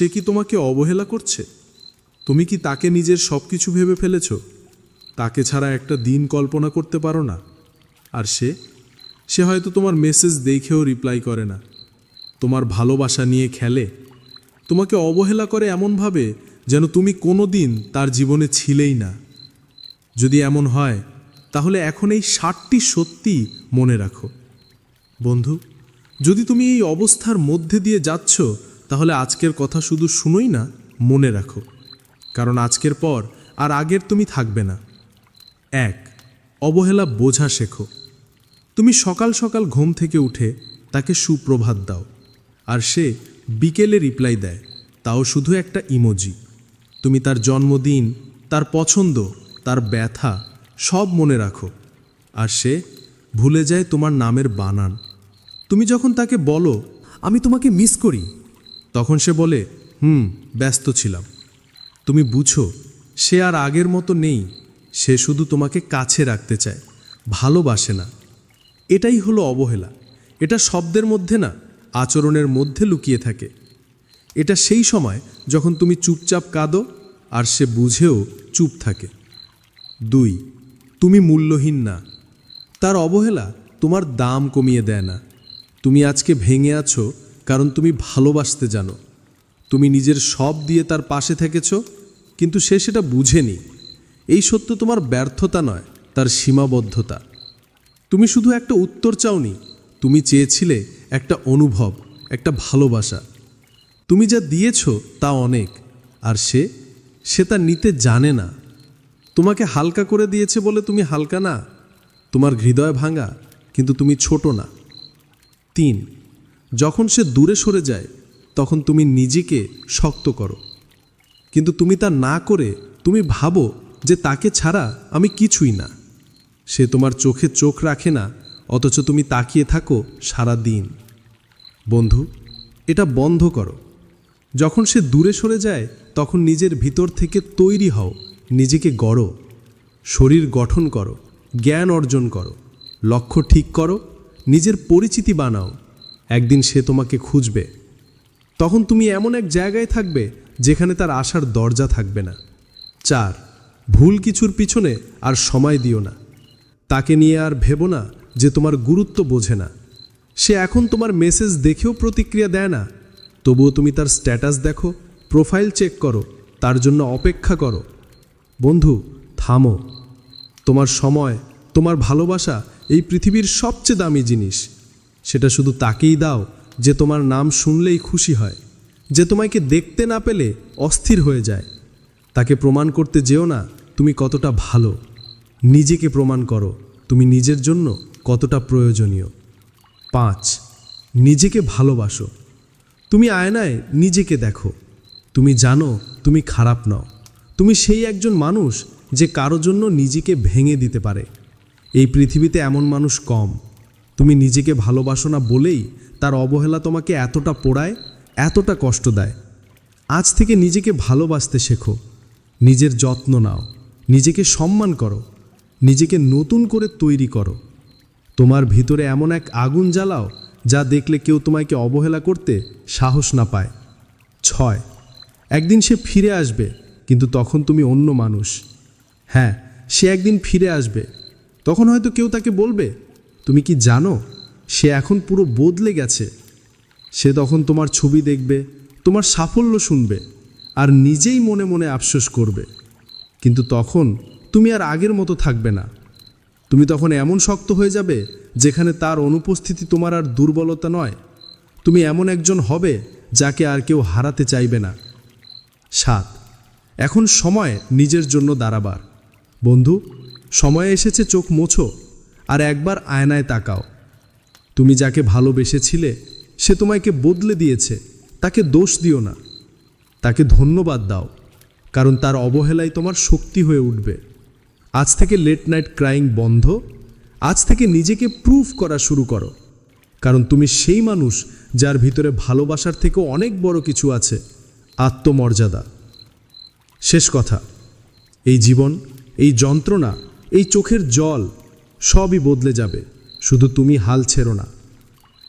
সে কি তোমাকে অবহেলা করছে? তুমি কি তাকে নিজের সব কিছু ভেবে ফেলেছ? তাকে ছাড়া একটা দিন কল্পনা করতে পারো না। আর সে? সে হয়তো তোমার মেসেজ দেখেও রিপ্লাই করে না। তোমার ভালোবাসা নিয়ে খেলে। তোমাকে অবহেলা করে এমনভাবে যেন তুমি কোনো দিন তার জীবনে ছিলেই না। যদি এমন হয়, তাহলে এখন এই ষাটটি সত্যি মনে রাখো। বন্ধু, যদি তুমি এই অবস্থার মধ্যে দিয়ে যাচ্ছ তাহলে আজকের কথা শুধু শুনোই না, মনে রাখো। কারণ আজকের পর আর আগের তুমি থাকবে না। এক, অবহেলা বোঝা শেখো। তুমি সকাল সকাল ঘুম থেকে উঠে তাকে সুপ্রভাত দাও, আর সে বিকেলে রিপ্লাই দেয়, তাও শুধু একটা ইমোজি। তুমি তার জন্মদিন, তার পছন্দ, তার ব্যথা সব মনে রাখো, আর সে ভুলে যায় তোমার নামের বানান। তুমি যখন তাকে বলো, আমি তোমাকে মিস করি তখন সে বলে, হুম, ব্যস্ত ছিলাম। তুমি বুঝো, সে আর আগের মতো নেই। সে শুধু তোমাকে কাছে রাখতে চায়, ভালোবাসে না। এটাই হলো অবহেলা। এটা শব্দের মধ্যে না, আচরণের মধ্যে লুকিয়ে থাকে। এটা সেই সময় যখন তুমি চুপচাপ কাঁদো আর সে বুঝেও চুপ থাকে। দুই, তুমি মূল্যহীন না। তার অবহেলা তোমার দাম কমিয়ে দেয় না। তুমি আজকে ভেঙে আছো কারণ তুমি ভালোবাসতে জানো। তুমি নিজের সব দিয়ে তার পাশে থেকেছ, কিন্তু সে সেটা বুঝেনি। এই সত্য তোমার ব্যর্থতা নয়, তার সীমাবদ্ধতা। তুমি শুধু একটা উত্তর চাওনি, তুমি চেয়েছিলে একটা অনুভব, একটা ভালোবাসা। তুমি যা দিয়েছ তা অনেক, আর সে সে তা নিতে জানে না। তোমাকে হালকা করে দিয়েছে বলে তুমি হালকা না। তোমার হৃদয় ভাঙা, কিন্তু তুমি ছোট না। তিন যখন সে দূরে সরে যায়, তখন তুমি নিজেকে শক্ত করো। কিন্তু তুমি তা না করে তুমি ভাবো যে তাকে ছাড়া আমি কিছুই না। সে তোমার চোখে চোখ রাখে না, অথচ তুমি তাকিয়ে থাকো সারা দিন। বন্ধু, এটা বন্ধ করো। যখন সে দূরে সরে যায়, তখন নিজের ভিতর থেকে তৈরি হও, নিজেকে গড়ো। শরীর গঠন করো, জ্ঞান অর্জন করো, লক্ষ্য ঠিক করো, নিজের পরিচিতি বানাও। একদিন সে তোমাকে খুঁজবে। তখন তুমি এমন এক জায়গায় থাকবে যেখানে তার আসার দরজা থাকবে না। চার, ভুল কিছুর পিছনে আর সময় দিও না। তাকে নিয়ে আর ভেবো না যে তোমার গুরুত্ব বোঝে না। সে এখন তোমার মেসেজ দেখেও প্রতিক্রিয়া দেয় না। তবুও তুমি তার স্ট্যাটাস দেখো, প্রোফাইল চেক করো, তার জন্য অপেক্ষা করো। বন্ধু, থামো। তোমার সময়, তোমার ভালোবাসা এই পৃথিবীর সবচেয়ে দামি জিনিস। সেটা শুধু তাকেই দাও যে তোমার নাম শুনলেই খুশি হয়। যে তোমাকে দেখতে না পেলে অস্থির হয়ে যায়। তাকে প্রমাণ করতে যেও না, তুমি কতটা ভালো। নিজেকে প্রমাণ করো, তুমি নিজের জন্য কতটা প্রয়োজনীয়। পাঁচ, নিজেকে ভালোবাসো। তুমি আয়নায় নিজেকে দেখো। তুমি জানো তুমি খারাপ নও। তুমি সেই একজন মানুষ যে কারও জন্য নিজেকে ভেঙে দিতে পারে। এই পৃথিবীতে এমন মানুষ কম। তুমি নিজেকে ভালোবাসো না বলেই তার অবহেলা তোমাকে এতটা পোড়ায়, এতটা কষ্ট দেয়। আজ থেকে নিজেকে ভালোবাসতে শেখো। নিজের যত্ন নাও। নিজেকে সম্মান করো। নিজেকে নতুন করে তৈরি করো। তোমার ভিতরে এমন এক আগুন জ্বালাও, যা দেখলে কেউ তোমাকে অবহেলা করতে সাহস না পায়। ছয়, একদিন সে ফিরে আসবে, কিন্তু তখন তুমি অন্য মানুষ। হ্যাঁ সে একদিন ফিরে আসবে। তখন হয়তো কেউ তাকে বলবে তুমি কি জানো, সে এখন পুরো বদলে গেছে। সে তখন তোমার ছবি দেখবে, তোমার সাফল্য শুনবে, আর নিজেই মনে মনে আফসোস করবে। কিন্তু তখন তুমি আর আগের মতো থাকবে না। তুমি তখন এমন শক্ত হয়ে যাবে, যেখানে তার অনুপস্থিতি তোমার আর দুর্বলতা নয়। তুমি এমন একজন হবে, যাকে আর কেউ হারাতে চাইবে না। সাত, এখন সময় নিজের জন্য দাঁড়াবার। বন্ধু, সময় এসেছে, চোখ মোছো। আর একবার আয়নায় তাকাও। তুমি যাকে ভালোবেসেছিলে, সে তোমাকে বদলে দিয়েছে, তাকে দোষ দিও না। তাকে ধন্যবাদ দাও, কারণ তার অবহেলাই তোমার শক্তি হয়ে উঠবে। আজ থেকে লেট নাইট ক্রাইং বন্ধ, আজ থেকে নিজেকে প্রুফ করা শুরু করো। কারণ তুমি সেই মানুষ যার ভিতরে ভালোবাসার থেকেও অনেক বড় কিছু আছে, আত্মমর্যাদা। শেষ কথা, এই জীবন, এই যন্ত্রণা, এই চোখের জল সবই বদলে যাবে। শুধু তুমি হাল ছেড়ো না।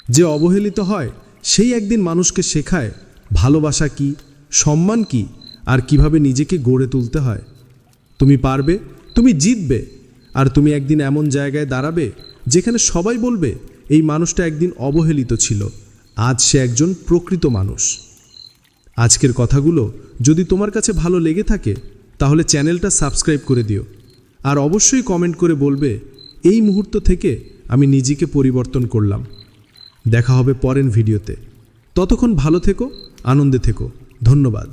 যে অবহেলিত হয়, সেই একদিন মানুষকে শেখায়, ভালোবাসা কি, সম্মান কি, আর কীভাবে নিজেকে গড়ে তুলতে হয়। তুমি পারবে, তুমি জিতবে, আর তুমি একদিন এমন জায়গায় দাঁড়াবে, যেখানে সবাই বলবে, এই মানুষটা একদিন অবহেলিত ছিল, আজ সে একজন প্রকৃত মানুষ। আজকের কথাগুলো যদি তোমার কাছে ভালো লেগে থাকে, তাহলে চ্যানেলটা সাবস্ক্রাইব করে দিও। আর অবশ্যই কমেন্ট করে বলবে এই মুহূর্ত থেকে আমি নিজেকে পরিবর্তন করলাম। দেখা হবে পরের ভিডিওতে। ততক্ষণ ভালো থেকো, আনন্দে থেকো। ধন্যবাদ।